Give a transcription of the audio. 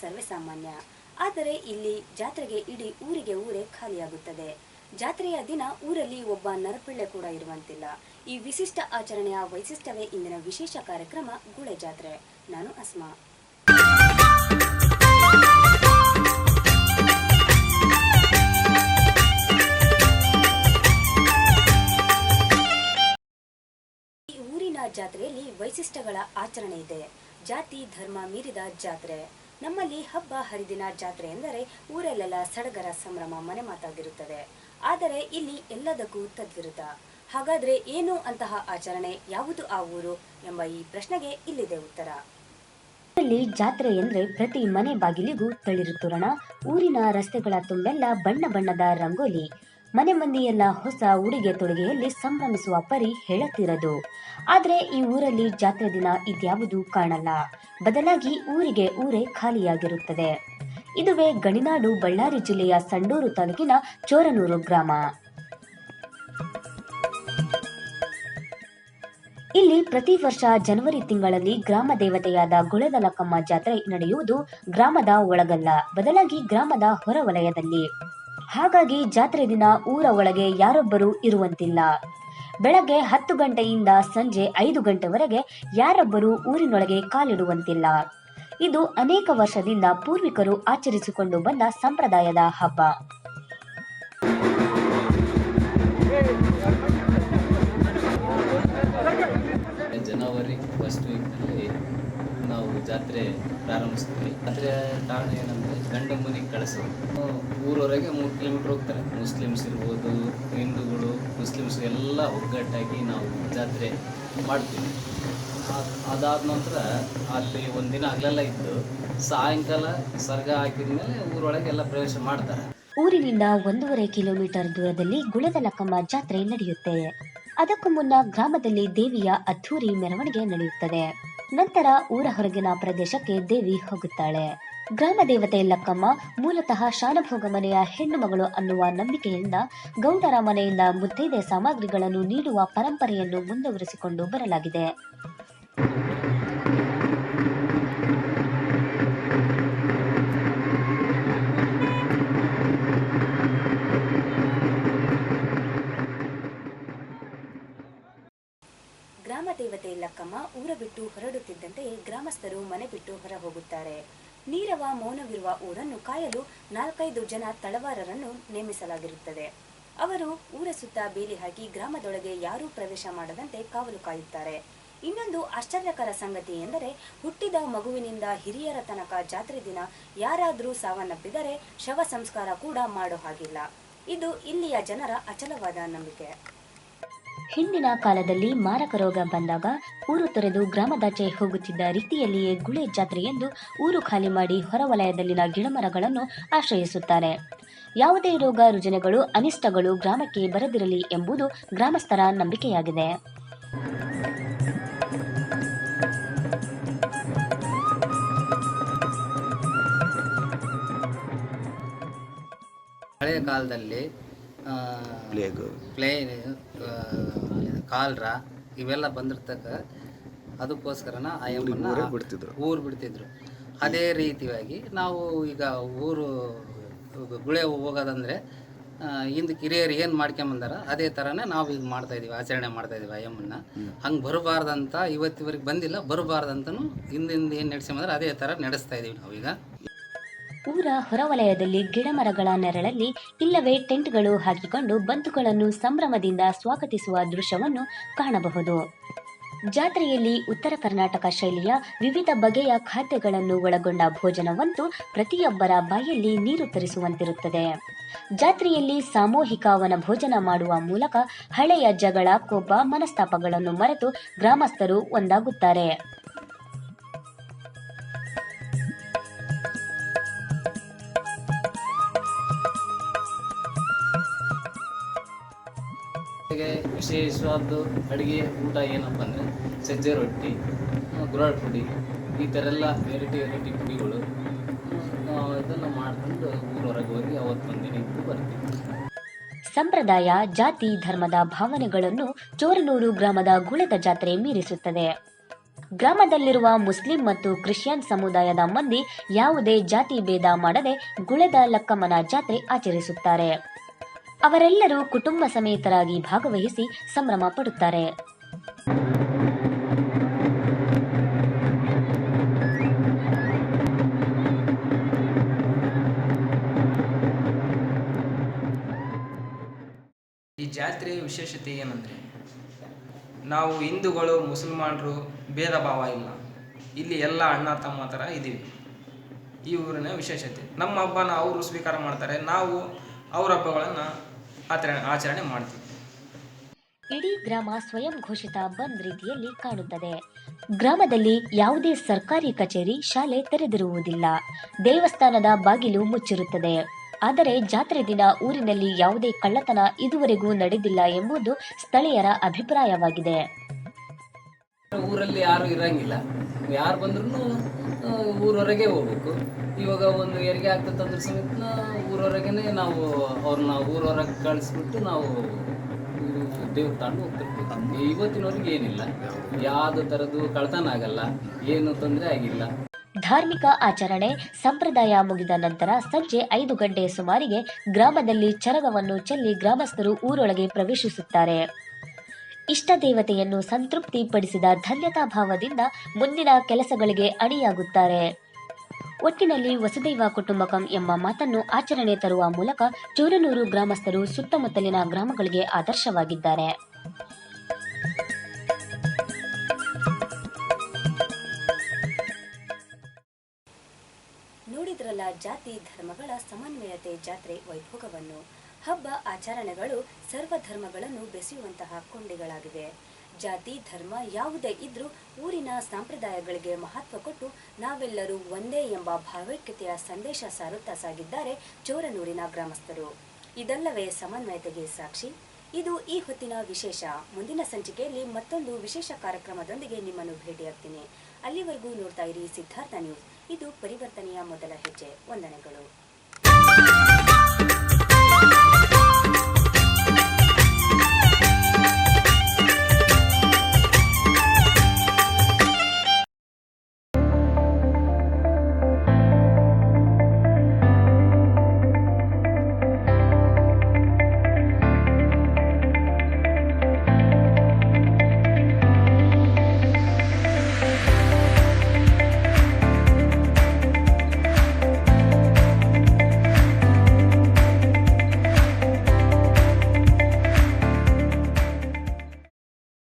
ಸಾಮಾನ್ಯ. ಆದರೆ ಇಲ್ಲಿ ಜಾತ್ರೆಗೆ ಇಡೀ ಊರಿಗೆ ಊರೇ ಖಾಲಿಯಾಗುತ್ತದೆ. ಜಾತ್ರೆಯ ದಿನ ಊರಲ್ಲಿ ಒಬ್ಬ ನರಪಿಳ್ಳೆ ಕೂಡ ಇರುವಂತಿಲ್ಲ. ಈ ವಿಶಿಷ್ಟ ಆಚರಣೆಯ ವೈಶಿಷ್ಟ್ಯವೇ ಇಂದಿನ ವಿಶೇಷ ಕಾರ್ಯಕ್ರಮ ಗುಳೆ ಜಾತ್ರೆ. ನಾನು ಅಸ್ಮಾ. ಈ ಊರಿನ ಜಾತ್ರೆಯಲ್ಲಿ ವೈಶಿಷ್ಟ್ಯಗಳ ಆಚರಣೆ ಇದೆ. ಜಾತಿ, ಧರ್ಮ ಮೀರಿದ ಜಾತ್ರೆ. ನಮ್ಮಲ್ಲಿ ಹಬ್ಬ, ಹರಿದಿನ, ಜಾತ್ರೆ ಎಂದರೆ ಊರಲ್ಲೆಲ್ಲ ಸಡಗರ ಸಂಭ್ರಮ ಮನೆ ಮಾತಾಗಿರುತ್ತದೆ. ಆದರೆ ಇಲ್ಲಿ ಎಲ್ಲದಕ್ಕೂ ತದ್ವಿರುದ್ಧ. ಹಾಗಾದ್ರೆ ಏನು ಅಂತಹ ಆಚರಣೆ? ಯಾವುದು ಆ ಊರು? ಎಂಬ ಈ ಪ್ರಶ್ನೆಗೆ ಇಲ್ಲಿದೆ ಉತ್ತರ. ಇಲ್ಲಿ ಜಾತ್ರೆ ಎಂದ್ರೆ ಪ್ರತಿ ಮನೆ ಬಾಗಿಲಿಗೂ ತಳಿರು ತೋರಣ ಊರಿನ ರಸ್ತೆಗಳ ತುಂಬೆಲ್ಲ ಬಣ್ಣ ಬಣ್ಣದ ರಂಗೋಲಿ. ಮನೆ ಮಂದಿಯೆಲ್ಲ ಹೊಸ ಉಡುಗೆ ತೊಡುಗೆಯಲ್ಲಿ ಸಂಭ್ರಮಿಸುವ ಪರಿ ಹೇಳುತ್ತಿರದು. ಆದ್ರೆ ಈ ಊರಲ್ಲಿ ಜಾತ್ರೆ ದಿನ ಇದ್ಯಾವುದೂ ಕಾಣಲ್ಲ. ಬದಲಾಗಿ ಊರಿಗೆ ಊರೇ ಖಾಲಿಯಾಗಿರುತ್ತದೆ. ಇದುವೇ ಗಣಿನಾಡು ಬಳ್ಳಾರಿ ಜಿಲ್ಲೆಯ ಸಂಡೂರು ತಾಲೂಕಿನ ಚೋರನೂರು ಗ್ರಾಮ. ಇಲ್ಲಿ ಪ್ರತಿ ವರ್ಷ ಜನವರಿ ತಿಂಗಳಲ್ಲಿ ಗ್ರಾಮ ದೇವತೆಯಾದ ಗುಳದಲಕಮ್ಮ ಜಾತ್ರೆ ನಡೆಯುವುದು ಗ್ರಾಮದ ಒಳಗಲ್ಲ. ಬದಲಾಗಿ ಗ್ರಾಮದ ಹೊರವಲಯದಲ್ಲಿ. ಹಾಗಾಗಿ ಜಾತ್ರೆ ದಿನ ಊರ ಒಳಗೆ ಯಾರೊಬ್ಬರೂ ಇರುವಂತಿಲ್ಲ. ಬೆಳಗ್ಗೆ ಹತ್ತು ಗಂಟೆಯಿಂದ ಸಂಜೆ ಐದು ಗಂಟೆವರೆಗೆ ಯಾರೊಬ್ಬರೂ ಊರಿನೊಳಗೆ ಕಾಲಿಡುವಂತಿಲ್ಲ. ಇದು ಅನೇಕ ವರ್ಷದಿಂದ ಪೂರ್ವಿಕರು ಆಚರಿಸಿಕೊಂಡು ಬಂದ ಸಂಪ್ರದಾಯದ ಹಬ್ಬ. ಜನವರಿ ಫಸ್ಟ್ ವೀಕ್ನಲ್ಲಿ ನಾವು ಜಾತ್ರೆ ಪ್ರಾರಂಭಿಸ್ತೀವಿ. ಜಾತ್ರೆಯ ಕಾರಣ ಏನಂದರೆ ಗಂಡು ಮನೆಗೆ ಕಳಿಸೋದು ಊರವರೆಗೆ ಮೂರು ಕಿಲೋಮೀಟ್ರ್ ಹೋಗ್ತಾರೆ. ಮುಸ್ಲಿಮ್ಸ್ ಇರ್ಬೋದು, ಹಿಂದೂಗಳು, ಮುಸ್ಲಿಮ್ಸ್ ಎಲ್ಲ ಒಗ್ಗಟ್ಟಾಗಿ ನಾವು ಜಾತ್ರೆ ಮಾಡ್ತೀವಿ. ಅದ್- ಅದಾದ ನಂತರ ಅಲ್ಲಿ ಒಂದಿನ ಹಗಲೆಲ್ಲ ಇದ್ದು ಸಾಯಂಕಾಲ ಸರ್ಗ ಹಾಕಿದ ಮೇಲೆ ಊರೊಳಗೆ ಎಲ್ಲ ಪ್ರವೇಶ ಮಾಡ್ತಾರೆ. ಊರಿನಿಂದ ಒಂದೂವರೆ ಕಿಲೋಮೀಟರ್ ದೂರದಲ್ಲಿ ಗುಳದಲಕ್ಕಮ್ಮ ಜಾತ್ರೆ ನಡೆಯುತ್ತೆ. ಅದಕ್ಕೂ ಮುನ್ನ ಗ್ರಾಮದಲ್ಲಿ ದೇವಿಯ ಅದ್ಧೂರಿ ಮೆರವಣಿಗೆ ನಡೆಯುತ್ತದೆ. ನಂತರ ಊರ ಹೊರಗಿನ ಪ್ರದೇಶಕ್ಕೆ ದೇವಿ ಹೋಗುತ್ತಾಳೆ. ಗ್ರಾಮ ದೇವತೆ ಲಕ್ಕಮ್ಮ ಮೂಲತಃ ಶಾನಭೋಗ ಮನೆಯ ಹೆಣ್ಣು ಮಗಳು ಅನ್ನುವ ನಂಬಿಕೆಯಿಂದ ಗೌಡರ ಮನೆಯಿಂದ ಮುತ್ತೈದೆ ಸಾಮಗ್ರಿಗಳನ್ನು ನೀಡುವ ಪರಂಪರೆಯನ್ನು ಮುಂದುವರಿಸಿಕೊಂಡು ಬರಲಾಗಿದೆ. ಗ್ರಾಮ ದೇವತೆ ಲಕ್ಕಮ್ಮ ಊರ ಬಿಟ್ಟು ಹೊರಡುತ್ತಿದ್ದಂತೆಯೇ ಗ್ರಾಮಸ್ಥರು ಮನೆ ಬಿಟ್ಟು ಹೊರ ಹೋಗುತ್ತಾರೆ. ನೀರವ ಮೌನವಿರುವ ಊರನ್ನು ಕಾಯಲು ನಾಲ್ಕೈದು ಜನ ತಳವಾರರನ್ನು ನೇಮಿಸಲಾಗಿರುತ್ತದೆ. ಅವರು ಊರ ಸುತ್ತ ಬೇಲಿ ಹಾಕಿ ಗ್ರಾಮದೊಳಗೆ ಯಾರೂ ಪ್ರವೇಶ ಮಾಡದಂತೆ ಕಾವಲು ಕಾಯುತ್ತಾರೆ. ಇನ್ನೊಂದು ಆಶ್ಚರ್ಯಕರ ಸಂಗತಿ ಎಂದರೆ, ಹುಟ್ಟಿದ ಮಗುವಿನಿಂದ ಹಿರಿಯರ ತನಕ ಜಾತ್ರೆ ದಿನ ಯಾರಾದರೂ ಸಾವನ್ನಪ್ಪಿದರೆ ಶವ ಸಂಸ್ಕಾರ ಕೂಡ ಮಾಡೋ ಹಾಗಿಲ್ಲ. ಇದು ಇಲ್ಲಿಯ ಜನರ ಅಚಲವಾದ ನಂಬಿಕೆ. ಹಿಂದಿನ ಕಾಲದಲ್ಲಿ ಮಾರಕ ರೋಗ ಬಂದಾಗ ಊರು ತೊರೆದು ಗ್ರಾಮದಾಚೆ ಹೋಗುತ್ತಿದ್ದ ರೀತಿಯಲ್ಲಿಯೇ ಗುಳೆ ಜಾತ್ರೆ ಎಂದು ಊರು ಖಾಲಿ ಮಾಡಿ ಹೊರವಲಯದಲ್ಲಿನ ಗಿಡಮರಗಳನ್ನು ಆಶ್ರಯಿಸುತ್ತಾರೆ. ಯಾವುದೇ ರೋಗ ರುಜಿನಗಳು ಅನಿಷ್ಟಗಳು ಗ್ರಾಮಕ್ಕೆ ಬರದಿರಲಿ ಎಂಬುದು ಗ್ರಾಮಸ್ಥರ ನಂಬಿಕೆಯಾಗಿದೆ. ಹಳೆಯ ಕಾಲದಲ್ಲಿ ಪ್ಲೇಗು. ಪ್ಲೇಗ್ ಪ್ಲೇನ್ ಕಾಲ್ರ ಇವೆಲ್ಲ ಬಂದಿರ್ತಕ್ಕ ಅದಕ್ಕೋಸ್ಕರನ ಆ ಎಮ್ಮನ್ನ ಬಿಡ್ತಿದ್ರು. ಊರು ಬಿಡ್ತಿದ್ರು. ಅದೇ ರೀತಿಯಾಗಿ ನಾವು ಈಗ ಊರು ಗುಳೆ ಹೋಗೋದಂದ್ರೆ ಹಿಂದ ಕಿರಿಯರು ಹಿರಿಯರು ಏನು ಮಾಡ್ಕೊಂಬಂದಾರ ಅದೇ ಥರನೇ ನಾವು ಈಗ ಮಾಡ್ತಾ ಇದೀವಿ ಆಚರಣೆ ಮಾಡ್ತಾ ಇದೀವಿ ಅಯ್ಯಮ್ಮನ್ನ ಎಮ್ಮನ್ನ ಹಂಗೆ ಬರಬಾರ್ದಂತ ಇವತ್ತಿವರೆಗೆ ಬಂದಿಲ್ಲ ಬರಬಾರ್ದಂತನೂ ಹಿಂದಿಂದ ಏನು ನಡೆಸ್ಕೊಂಬಂದ್ರೆ ಅದೇ ಥರ ನಡೆಸ್ತಾ ಇದೀವಿ ನಾವೀಗ. ಊರ ಹೊರವಲಯದಲ್ಲಿ ಗಿಡಮರಗಳ ನೆರಳಲ್ಲಿ ಇಲ್ಲವೇ ಟೆಂಟ್ಗಳು ಹಾಕಿಕೊಂಡು ಬಂಧುಗಳನ್ನು ಸಂಭ್ರಮದಿಂದ ಸ್ವಾಗತಿಸುವ ದೃಶ್ಯವನ್ನು ಕಾಣಬಹುದು. ಜಾತ್ರೆಯಲ್ಲಿ ಉತ್ತರ ಕರ್ನಾಟಕ ಶೈಲಿಯ ವಿವಿಧ ಬಗೆಯ ಖಾದ್ಯಗಳನ್ನು ಒಳಗೊಂಡ ಭೋಜನವಂತೂ ಪ್ರತಿಯೊಬ್ಬರ ಬಾಯಲ್ಲಿ ನೀರು ತರಿಸುವಂತಿರುತ್ತದೆ. ಜಾತ್ರೆಯಲ್ಲಿ ಸಾಮೂಹಿಕ ವನಭೋಜನ ಮಾಡುವ ಮೂಲಕ ಹಳೆಯ ಜಗಳ, ಕೋಪ, ಮನಸ್ತಾಪಗಳನ್ನು ಮರೆತು ಗ್ರಾಮಸ್ಥರು ಒಂದಾಗುತ್ತಾರೆ. ಜೊತೆಗೆ ವಿಶೇಷವಾದ ಅಡುಗೆ, ಊಟ ಏನಪ್ಪ ಅಂದರೆ ಸಜ್ಜೆ ರೊಟ್ಟಿ ಗುರಾಳ್ ಪುಡಿ, ಈ ಥರ ಎಲ್ಲ ವೆರೈಟಿ ವೆರೈಟಿ ಪುಡಿಗಳು. ಇದನ್ನು ಮಾಡಿಕೊಂಡು ಊರೊಳಗೆ ಹೋಗಿ ಅವತ್ತೊಂದು ಬಂದಿನಿ ಇದ್ದು ಬರ್ತೀವಿ. ಸಂಪ್ರದಾಯ, ಜಾತಿ, ಧರ್ಮದ ಭಾವನೆಗಳನ್ನು ಚೋರನೂರು ಗ್ರಾಮದ ಗುಳೆದ ಜಾತ್ರೆ ಮೀರಿಸುತ್ತದೆ. ಗ್ರಾಮದಲ್ಲಿರುವ ಮುಸ್ಲಿಂ ಮತ್ತು ಕ್ರಿಶ್ಚಿಯನ್ ಸಮುದಾಯದ ಮಂದಿ ಯಾವುದೇ ಜಾತಿ ಭೇದ ಮಾಡದೆ ಗುಳೆದ ಲಕ್ಕಮ್ಮನ ಜಾತ್ರೆ ಆಚರಿಸುತ್ತಾರೆ. ಅವರೆಲ್ಲರೂ ಕುಟುಂಬ ಸಮೇತರಾಗಿ ಭಾಗವಹಿಸಿ ಸಂಭ್ರಮ ಪಡುತ್ತಾರೆ. ಈ ಜಾತ್ರೆಯ ವಿಶೇಷತೆ ಏನಂದರೆ, ನಾವು ಹಿಂದೂಗಳು, ಮುಸಲ್ಮಾನರು ಭೇದ ಭಾವ ಇಲ್ಲ. ಇಲ್ಲಿ ಎಲ್ಲ ಅಣ್ಣ, ತಮ್ಮ ಥರ ಇದ್ದೀವಿ. ಈ ಊರಿನ ವಿಶೇಷತೆ. ನಮ್ಮ ಹಬ್ಬನ ಅವರು ಸ್ವೀಕಾರ ಮಾಡ್ತಾರೆ. ನಾವು ಅವ್ರ ಹಬ್ಬಗಳನ್ನು ಆಚರಣೆ ಆಚರಣೆ ಮಾಡ್ತೀವಿ. ಇಡೀ ಗ್ರಾಮ ಸ್ವಯಂ ಘೋಷಿತ ಬಂದ್ ರೀತಿಯಲ್ಲಿ ಕಾಣುತ್ತದೆ. ಗ್ರಾಮದಲ್ಲಿ ಯಾವುದೇ ಸರ್ಕಾರಿ ಕಚೇರಿ ಶಾಲೆ ತೆರೆದಿರುವುದಿಲ್ಲ. ದೇವಸ್ಥಾನದ ಬಾಗಿಲು ಮುಚ್ಚಿರುತ್ತದೆ. ಆದರೆ ಜಾತ್ರೆ ದಿನ ಊರಿನಲ್ಲಿ ಯಾವುದೇ ಕಳ್ಳತನ ಇದುವರೆಗೂ ನಡೆದಿಲ್ಲ ಎಂಬುದು ಸ್ಥಳೀಯರ ಅಭಿಪ್ರಾಯವಾಗಿದೆ. ಊರಲ್ಲಿ ಯಾರು ಇರಂಗಿಲ್ಲ. ಯಾರು ಬಂದ್ರೂ ಊರವರೆಗೆ ಹೋಗ್ಬೇಕು. ಇವಾಗ ಒಂದು ಹೆರಿಗೆ ಆಗ್ತದಂದ್ರೆ ಸಮೇತ ಊರವರೆಗೇನೆ ನಾವು ಅವ್ರನ್ನ ಊರವರೆಗೆ ಕಳಿಸ್ಬಿಟ್ಟು ನಾವು ದೇವ್ರ ತಾಂಡು ಹೋಗ್ತಿರ್ತೀವಿ. ಇವತ್ತಿನವ್ರಿಗೆ ಏನಿಲ್ಲ. ಯಾವ್ದು ಥರದ್ದು ಕಳ್ತನ ಆಗಲ್ಲ. ಏನು ತೊಂದರೆ ಆಗಿಲ್ಲ. ಧಾರ್ಮಿಕ ಆಚರಣೆ ಸಂಪ್ರದಾಯ ಮುಗಿದ ನಂತರ ಸಂಜೆ ಐದು ಗಂಟೆ ಸುಮಾರಿಗೆ ಗ್ರಾಮದಲ್ಲಿ ಚರಗವನ್ನು ಚೆಲ್ಲಿ ಗ್ರಾಮಸ್ಥರು ಊರೊಳಗೆ ಪ್ರವೇಶಿಸುತ್ತಾರೆ. ಇಷ್ಟ ದೇವತೆಯನ್ನು ಸಂತೃಪ್ತಿಪಡಿಸಿದ ಧನ್ಯತಾ ಭಾವದಿಂದ ಮುಂದಿನ ಕೆಲಸಗಳಿಗೆ ಅಣಿಯಾಗುತ್ತಾರೆ. ಒಟ್ಟಿನಲ್ಲಿ ವಸುದೈವ ಕುಟುಂಬಕಂ ಎಂಬ ಮಾತನ್ನು ಆಚರಣೆ ತರುವ ಮೂಲಕ ಚೂರನೂರು ಗ್ರಾಮಸ್ಥರು ಸುತ್ತಮುತ್ತಲಿನ ಗ್ರಾಮಗಳಿಗೆ ಆದರ್ಶವಾಗಿದ್ದಾರೆ. ನೋಡಿದ್ರಲ್ಲ ಜಾತಿ ಧರ್ಮಗಳ ಸಮನ್ವಯತೆ ಜಾತ್ರೆ ವೈಭೋಗವನ್ನು, ಹಬ್ಬ ಆಚರಣೆಗಳು ಸರ್ವ ಧರ್ಮಗಳನ್ನು ಬೆಸೆಯುವಂತಹ ಕೊಂಡಿಗಳಾಗಿವೆ. ಜಾತಿ, ಧರ್ಮ ಯಾವುದೇ ಇದ್ರೂ ಊರಿನ ಸಂಪ್ರದಾಯಗಳಿಗೆ ಮಹತ್ವ ಕೊಟ್ಟು ನಾವೆಲ್ಲರೂ ಒಂದೇ ಎಂಬ ಭಾವೈಕ್ಯತೆಯ ಸಂದೇಶ ಸಾರುತ್ತಾ ಸಾಗಿದ್ದಾರೆ ಚೋರನೂರಿನ ಗ್ರಾಮಸ್ಥರು. ಇದಲ್ಲವೇ ಸಮನ್ವಯತೆಗೆ ಸಾಕ್ಷಿ. ಇದು ಈ ಹೊತ್ತಿನ ವಿಶೇಷ. ಮುಂದಿನ ಸಂಚಿಕೆಯಲ್ಲಿ ಮತ್ತೊಂದು ವಿಶೇಷ ಕಾರ್ಯಕ್ರಮದೊಂದಿಗೆ ನಿಮ್ಮನ್ನು ಭೇಟಿಯಾಗ್ತೀನಿ. ಅಲ್ಲಿವರೆಗೂ ನೋಡ್ತಾ ಇರಿ ಸಿದ್ಧಾರ್ಥ ನ್ಯೂಸ್. ಇದು ಪರಿವರ್ತನೆಯ ಮೊದಲ ಹೆಜ್ಜೆ. ವಂದನೆಗಳು.